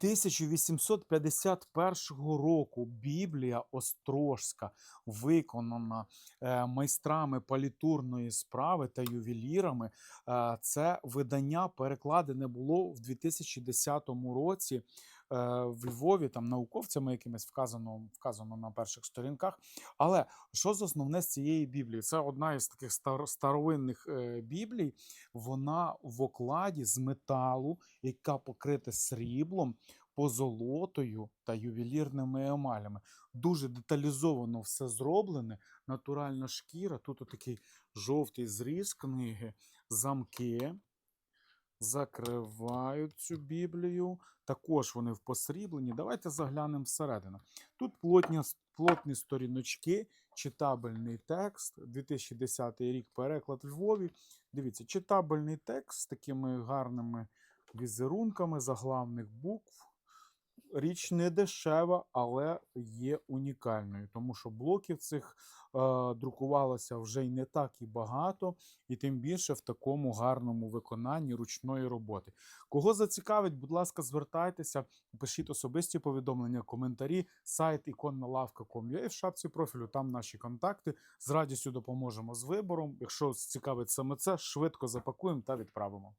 1851 року Біблія Острожська виконана е, майстрами палітурної справи та ювелірами. Е, Це видання перекладене було в 2010 році в Львові, там науковцями якимись вказано, вказано на перших сторінках. Але що з основне з цієї Біблії? Це одна із таких стар- старовинних е, Біблій. Вона в окладі з металу, яка покрита сріблом, позолотою та ювелірними емалями. Дуже деталізовано все зроблене. Натуральна шкіра. Тут отакий жовтий зріз книги, замки. Закривають цю Біблію. Також вони в посріблені. Давайте заглянемо всередину. Тут плотні, плотні сторіночки, читабельний текст. 2010 рік переклад Львові. Дивіться, читабельний текст з такими гарними візерунками заглавних букв. Річ не дешева, але є унікальною, тому що блоків цих е, друкувалося вже й не так і багато, і тим більше в такому гарному виконанні ручної роботи. Кого зацікавить, будь ласка, звертайтеся, пишіть особисті повідомлення, коментарі, сайт іконналавка.com. Я в шапці профілю, там наші контакти. З радістю допоможемо з вибором. Якщо цікавить саме це, швидко запакуємо та відправимо.